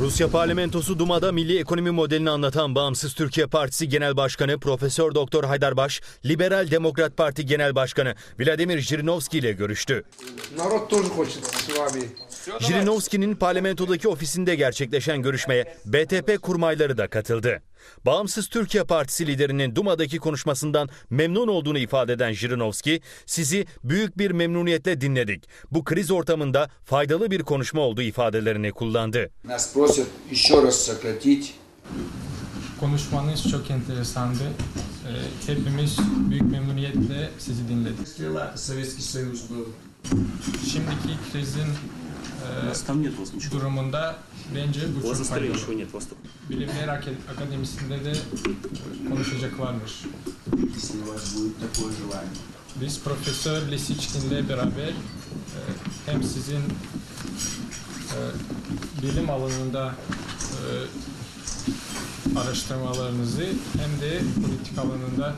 Rusya parlamentosu Duma'da milli ekonomi modelini anlatan Bağımsız Türkiye Partisi Genel Başkanı Profesör Doktor Haydarbaş, Liberal Demokrat Parti Genel Başkanı Vladimir Jirinovski ile görüştü. Jirinovski'nin parlamentodaki ofisinde gerçekleşen görüşmeye BTP kurmayları da katıldı. Bağımsız Türkiye Partisi liderinin Duma'daki konuşmasından memnun olduğunu ifade eden Jirinovski, sizi büyük bir memnuniyetle dinledik. Bu kriz ortamında faydalı bir konuşma olduğu ifadelerini kullandı. Konuşmanız çok enteresandı. Ee, hepimiz büyük memnuniyetle sizi dinledik. Şimdiki krizin У нас там нет вас ничего. durumunda bence bu У вас çok застроения faydalı. ничего нет, вас только Bilimler Ak- Akademisi'nde de konuşacak varmış. Если у вас будет такое желание. Biz Profesör Lisiçkin'le beraber e, hem sizin e, bilim alanında e, araştırmalarınızı hem de politik alanında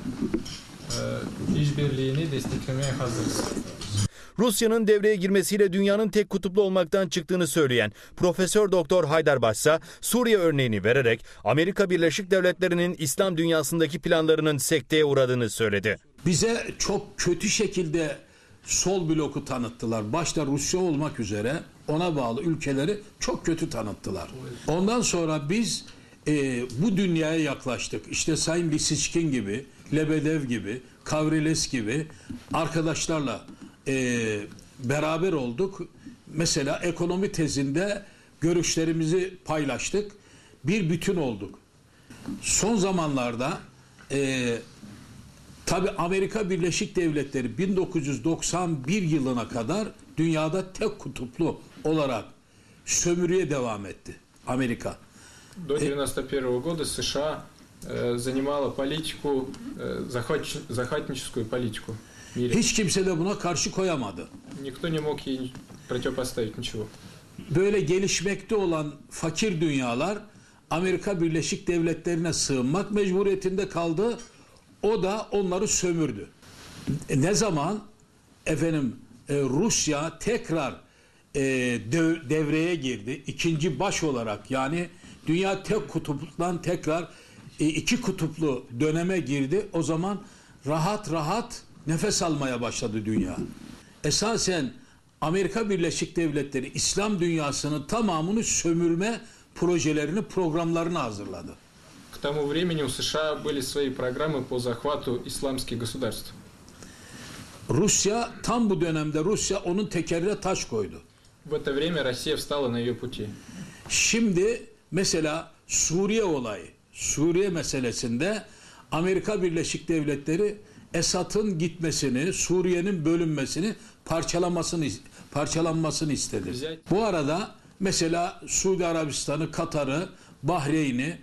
e, işbirliğini desteklemeye hazırız. Rusya'nın devreye girmesiyle dünyanın tek kutuplu olmaktan çıktığını söyleyen Profesör Doktor Haydarbaş ise Suriye örneğini vererek Amerika Birleşik Devletleri'nin İslam dünyasındaki planlarının sekteye uğradığını söyledi. bize çok kötü şekilde sol bloku tanıttılar. Başta Rusya olmak üzere ona bağlı ülkeleri çok kötü tanıttılar. Ondan sonra biz e, bu dünyaya yaklaştık. İşte Sayın Lisiçkin gibi, Lebedev gibi, Kavriles gibi arkadaşlarla e, beraber olduk. Mesela ekonomi tezinde görüşlerimizi paylaştık. Bir bütün olduk. Son zamanlarda e, Tabi Amerika Birleşik Devletleri 1991 yılına kadar dünyada tek kutuplu olarak sömürüye devam etti. Amerika. До 91 года США э, занимала политику, э, захватч- захватническую политику в мире. Hiç kimse de buna karşı koyamadı. Никто не мог ей противопоставить ничего. Böyle gelişmekte olan fakir dünyalar Amerika Birleşik Devletleri'ne sığınmak mecburiyetinde kaldı. O da onları sömürdü. E, Ne zaman efendim e, Rusya tekrar e, dev- devreye girdi. ikinci baş olarak yani dünya tek kutuptan tekrar e, iki kutuplu döneme girdi. O zaman rahat rahat nefes almaya başladı dünya. Esasen Amerika Birleşik Devletleri İslam dünyasının tamamını sömürme projelerini, programlarını hazırladı. К тому времени у США были свои программы по захвату исламских государств. Rusya tam bu dönemde Rusya onun tekerine taş koydu. В это время Россия встала на ее пути. Şimdi mesela Suriye olayı, Suriye meselesinde Amerika Birleşik Devletleri Esad'ın gitmesini, Suriye'nin bölünmesini, parçalamasını parçalanmasını istedi. Güzel. Bu arada mesela Suudi Arabistan'ı, Katar'ı, Bahreyn'i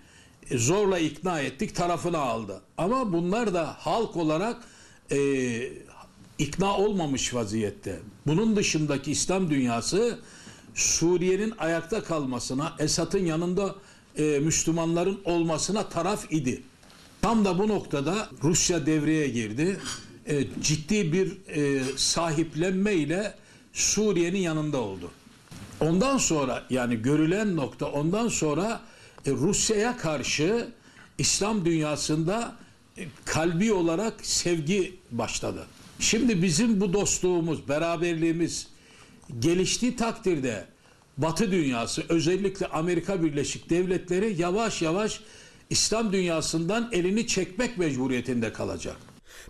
e, zorla ikna ettik, tarafına aldı. Ama bunlar da halk olarak e, ikna olmamış vaziyette. Bunun dışındaki İslam dünyası Suriye'nin ayakta kalmasına, Esad'ın yanında e, Müslümanların olmasına taraf idi. Tam da bu noktada Rusya devreye girdi. E, ciddi bir e, sahiplenme ile Suriye'nin yanında oldu. Ondan sonra yani görülen nokta ondan sonra e, Rusya'ya karşı İslam dünyasında e, kalbi olarak sevgi başladı. Şimdi bizim bu dostluğumuz, beraberliğimiz geliştiği takdirde Batı dünyası özellikle Amerika Birleşik Devletleri yavaş yavaş İslam dünyasından elini çekmek mecburiyetinde kalacak.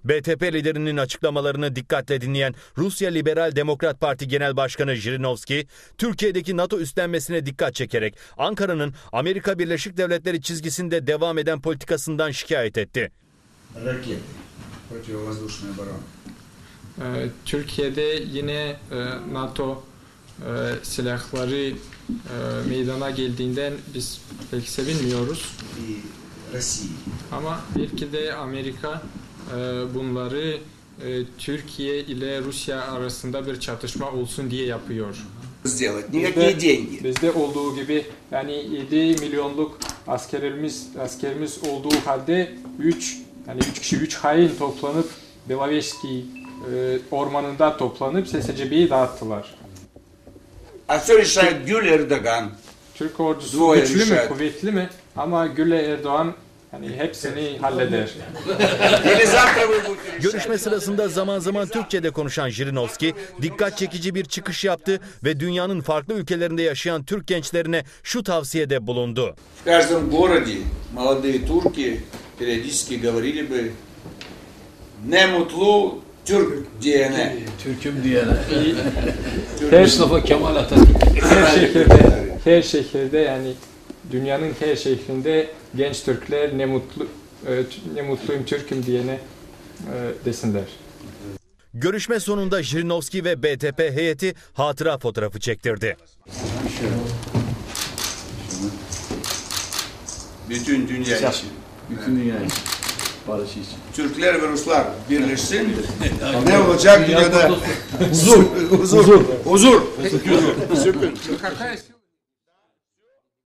BTP liderinin açıklamalarını dikkatle dinleyen Rusya Liberal Demokrat Parti Genel Başkanı Jirinovski, Türkiye'deki NATO üstlenmesine dikkat çekerek Ankara'nın Amerika Birleşik Devletleri çizgisinde devam eden politikasından şikayet etti. Ee, Türkiye'de yine e, NATO e, silahları e, meydana geldiğinden biz pek sevinmiyoruz. И России. Ama belki de Amerika e, bunları e, Türkiye ile Rusya arasında bir çatışma olsun diye yapıyor. Сделать. Bizde- Никакие деньги. Bizde olduğu gibi yani 7 milyonluk askerimiz askerimiz olduğu halde 3 yani 3 kişi 3 hain toplanıp Belaveski e, ormanında toplanıp SSCB'yi dağıttılar. А все решает Гюль Эрдоган. Türk ordusu Duaya güçlü mü, düşer. kuvvetli mi? Ama Güle Erdoğan Hani hepsini halleder. Görüşme sırasında zaman zaman Türkçe'de konuşan Jirinovski dikkat çekici bir çıkış yaptı ve dünyanın farklı ülkelerinde yaşayan Türk gençlerine şu tavsiyede bulundu. Eğer bizim городе молодые турки периодически Ne mutlu Türk diyene. Türk'üm diyene. her, Mustafa Kemal Atatürk. Her şekilde, her şekilde yani dünyanın her şehrinde genç Türkler ne mutlu e, ne mutluyum Türk'üm diyene e, desinler. Görüşme sonunda Jirinovski ve BTP heyeti hatıra fotoğrafı çektirdi. Bütün dünya için. Bütün dünya için. Barış için. Türkler ve Ruslar birleşsin. ne olacak dünyada? Huzur. Huzur. Huzur. Huzur.